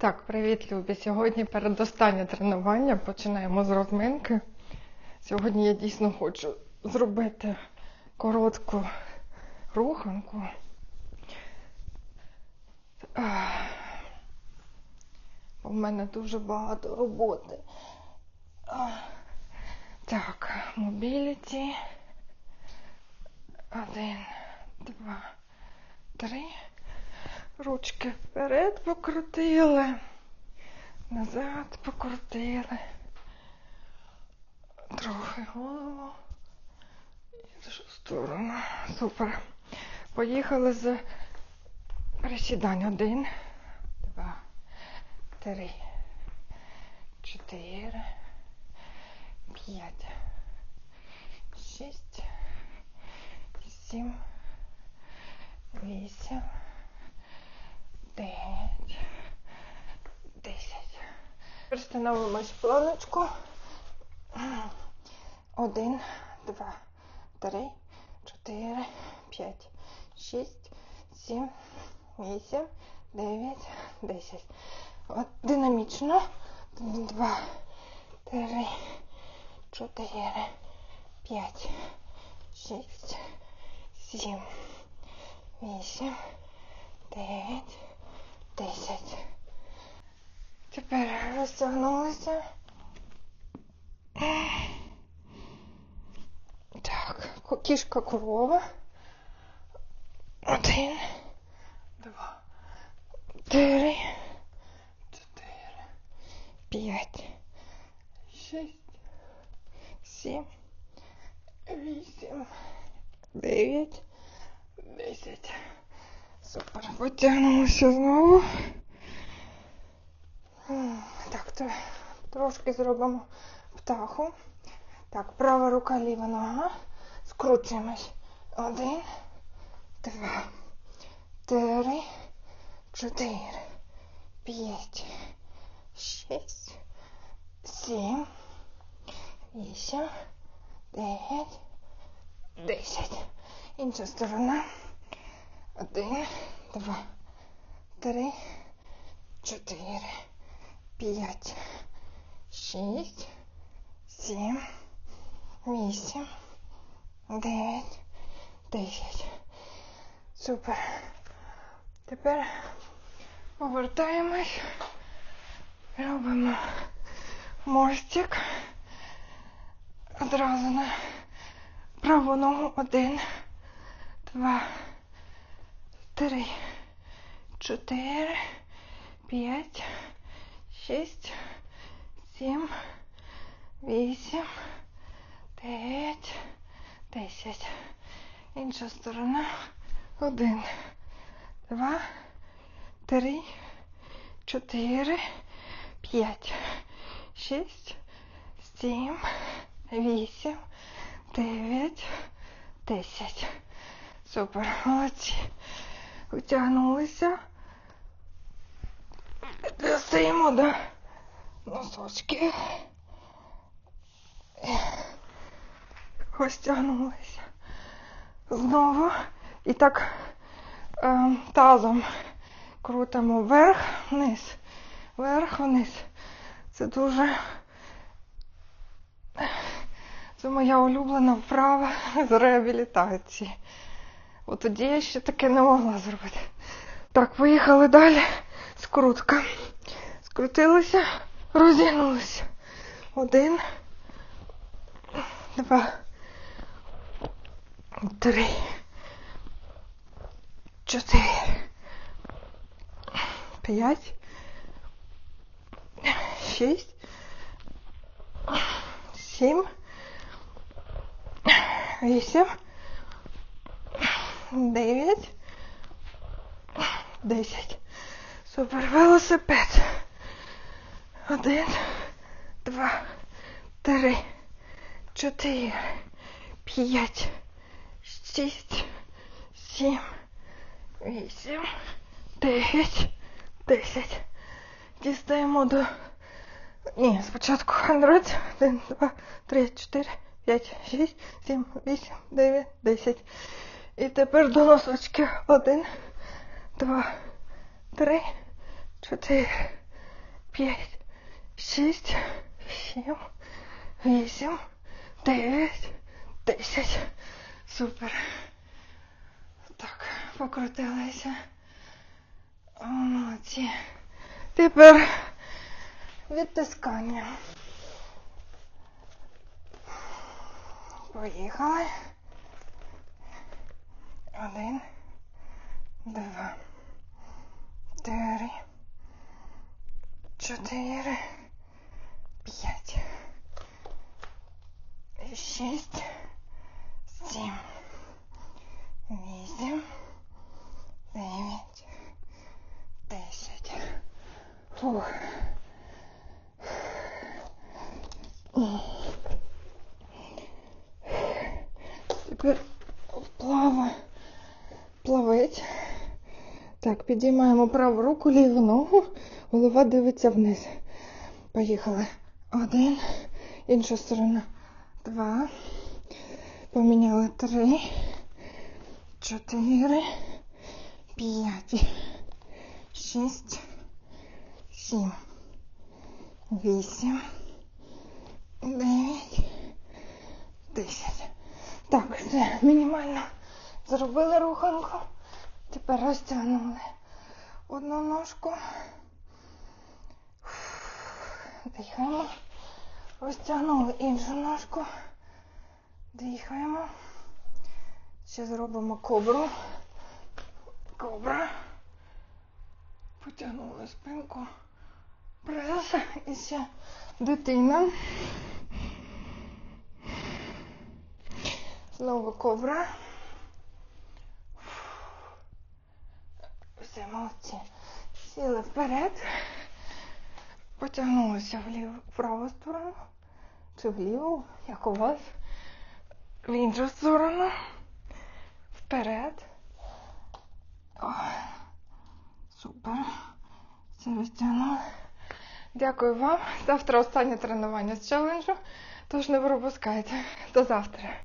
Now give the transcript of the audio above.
Так, привіт, любі. Сьогодні передостаннє тренування. Починаємо з розминки. Сьогодні я дійсно хочу зробити коротку руханку. В мене дуже багато роботи. Так, мобіліті. Один, два, три. Ручки вперед покрутили, назад покрутили. Трохи голову і іншу сторону. Супер. Поїхали з присідань. Один, два, три, чотири, п'ять, шість, сім, вісім. Дев'ять. Десять. Тепер становимось в планочку. Один, два, три, чотири, п'ять, шість, сім, вісім, дев'ять, десять. От динамічно. Два, три, чотири, п'ять, шість, сім, вісім, дев'ять. 10. Тепер розтягнулися. Так, кішка корова. Один, два, три, чотири, п'ять, шість, сім, вісім, дев'ять, десять. Супер, потягнулися знову. Так, то трошки зробимо птаху. Так, права рука, ліва нога. Скручуємось. Один, два, три, чотири, п'ять, шість, сім, вісім, дев'ять, десять. Інша сторона. Один, два, три, чотири, п'ять, шість, сім, вісім, дев'ять, десять. Супер. Тепер повертаємось. Робимо мостик. Одразу на праву ногу. Один, два три, чотири, п'ять, шість, сім, вісім, дев'ять, десять. Інша сторона. Один, два, три, чотири, п'ять, шість, сім, вісім, дев'ять, десять. Супер, молодці. Витягнулися. Достаємо до носочки. Розтягнулися. Знову. І так е, тазом крутимо вверх, вниз, вверх, вниз. Це дуже це моя улюблена вправа з реабілітації. От тоді я ще таке не могла зробити. Так, поїхали далі. Скрутка. Скрутилися, розігнулися. Один, два, три, чотири, п'ять, шість, сім, вісім. Дев'ять. Десять. Супер. Велосипед. Один, два, три, чотири, п'ять, шість, сім, вісім, дев'ять, десять. Дістаємо до... Ні, спочатку Android. Один, два, три, чотири, п'ять, шість, сім, вісім, дев'ять, десять. І тепер до носочки. Один, два, три, чотири, п'ять, шість, сім, вісім, дев'ять, десять. Супер. Так, покрутилися. Молодці. Тепер відтискання. Поїхали. Один, два, три, чотири, п'ять, шість, сім, вісім, дев'ять, десять. Фух. Так, підіймаємо праву руку, ліву ногу, голова дивиться вниз. Поїхали. Один. Інша сторона. Два. Поміняли три. Чотири. П'ять. Шість. Сім. Вісім. Дев'ять. Десять. Так, все, мінімально. Зробили руханку. Тепер розтягнули одну ножку. Дихаємо. Розтягнули іншу ножку. Дихаємо. Ще зробимо кобру. Кобра. Потягнули спинку. Прес. І ще дитина. Знову кобра. Все, молодці. Сіли вперед. Потягнулися вліву, в праву сторону. Чи вліву, як у вас. В іншу сторону. Вперед. О, супер. Все розтягнули. Дякую вам. Завтра останнє тренування з челенджу. Тож не пропускайте. До завтра.